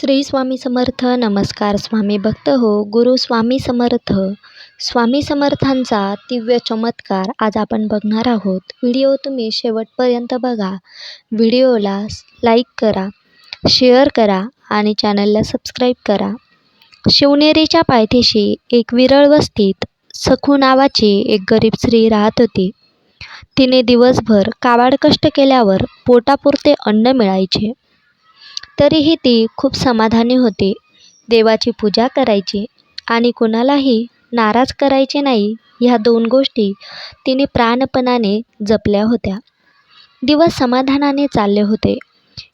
श्री स्वामी समर्थ. नमस्कार स्वामी भक्त हो. गुरु स्वामी समर्थ. स्वामी समर्थांचा दिव्य चमत्कार आज आपण बघणार आहोत. व्हिडिओ तुम्ही शेवटपर्यंत बघा. व्हिडिओला लाईक करा शेअर करा आणि चॅनलला सबस्क्राईब करा. शिवनेरीच्या पायथ्याशी एक विरळ वस्तीत सखू नावाची एक गरीब स्त्री राहत होती. तिने दिवसभर काबाड कष्ट केल्यावर पोटापुरते अन्न मिळायचे. तरीही ती खूप समाधानी होती. देवाची पूजा करायची आणि कोणालाही नाराज करायचे नाही ह्या दोन गोष्टी तिने प्राणपणाने जपल्या होत्या. दिवस समाधानाने चालले होते.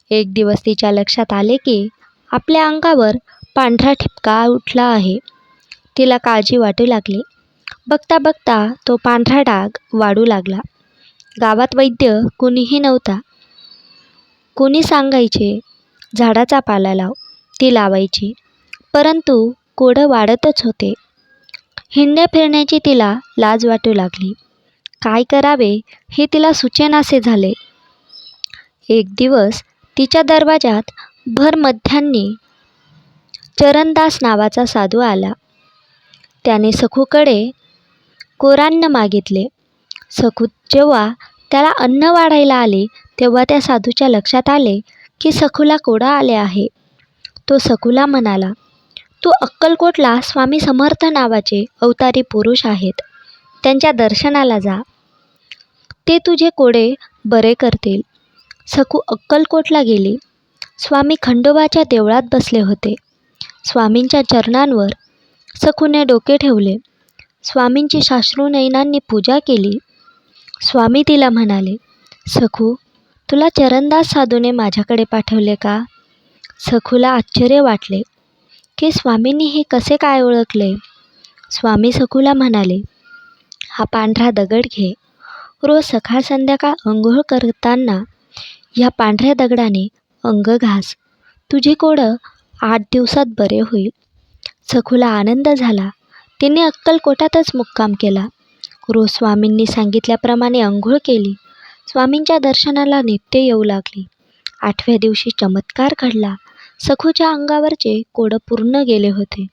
एक दिवस तिच्या लक्षात आले की आपल्या अंगावर पांढरा ठिपका उठला आहे. तिला काळजी वाटू लागली. बघता बघता तो पांढरा डाग वाढू लागला. गावात वैद्य कुणीही नव्हता. कोणी सांगायचे झाडाचा पाला लाव ती लावायची. परंतु कोडं वाढतच होते. हिंडण्या फिरण्याची तिला लाज वाटू लागली. काय करावे हे तिला सुचेनासे झाले. एक दिवस तिच्या दरवाजात भर मध्यान्नी चरणदास नावाचा साधू आला. त्याने सखूकडे कोरान्न मागितले. सखू जेव्हा त्याला अन्न वाढायला आले तेव्हा त्या साधूच्या लक्षात आले की सखूला कोडा आले आहे. तो सखूला म्हणाला तू अक्कलकोटला स्वामी समर्थ नावाचे अवतारी पुरुष आहेत. त्यांच्या दर्शनाला जा. ते तुझे कोडे बरे करतील. सखू अक्कलकोटला गेली. स्वामी खंडोबाच्या देवळात बसले होते. स्वामींच्या चरणांवर सखूने डोके ठेवले. स्वामींची साश्रू नयनांनी पूजा केली. स्वामी तिला म्हणाले सखू तुला चरणदास साधूने माझ्याकडे पाठवले का? सखूला आश्चर्य वाटले. की स्वामींनी हे कसे काय ओळखले? स्वामी सखूला म्हणाले हा पांढरा दगड घे. रोज सकाळ संध्याकाळ अंघोळ करताना ह्या पांढऱ्या दगडाने अंग घास. तुझे कोडं आठ दिवसात बरे होईल. सखूला आनंद झाला. तिने अक्कलकोटातच मुक्काम केला. रोज स्वामींनी सांगितल्याप्रमाणे अंघोळ केली. स्वामींच्या दर्शनाला नित्य येऊ लागली. आठव्या दिवशी चमत्कार घडला. सखूच्या अंगावरचे कोडं पूर्ण गेले होते.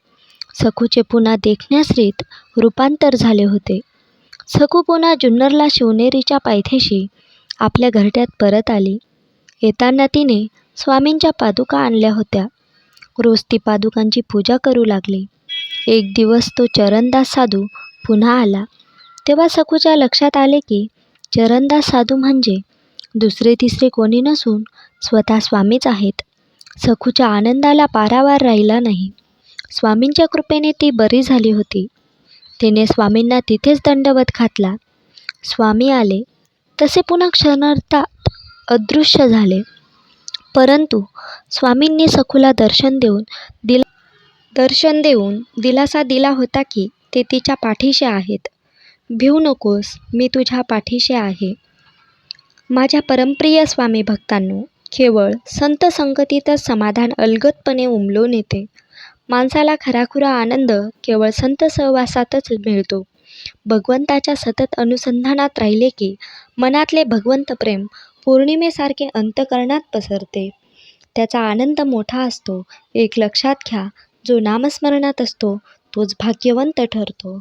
सखूचे पुन्हा देखण्यासरीत रूपांतर झाले होते. सखू पुन्हा जुन्नरला शिवनेरीच्या पायथ्याशी आपल्या घरट्यात परत आली. येताना तिने स्वामींच्या पादुका आणल्या होत्या. रोज ती पादुकांची पूजा करू लागली. एक दिवस तो चरणदास साधू पुन्हा आला. तेव्हा सखूच्या लक्षात आले की चरणदास साधू म्हणजे दुसरे तिसरे कोणी नसून स्वतः स्वामीच आहेत. सखूच्या आनंदाला पारावार राहिला नाही. स्वामींच्या कृपेने ती बरी झाली होती. तिने स्वामींना तिथेच दंडवत घातला. स्वामी आले. तसे पुन्हा क्षणार्थात अदृश्य झाले. परंतु स्वामींनी सखूला दर्शन देऊन दिला दर्शन देऊन दिलासा दिला होता की ते तिच्या पाठीशी आहेत. भिऊ नकोस मी तुझ्या पाठीशी आहे. माझ्या परमप्रिय स्वामी भक्तांनो केवळ संत संगतीतच समाधान अलगदपणे उमलून येते माणसाला खराखुरा आनंद केवळ संत सहवासातच मिळतो. भगवंताच्या सतत अनुसंधानात राहिले की मनातले भगवंत प्रेम पौर्णिमेसारखे अंतकरणात पसरते. त्याचा आनंद मोठा असतो. एक लक्षात घ्या जो नामस्मरणात असतो तोच भाग्यवंत ठरतो.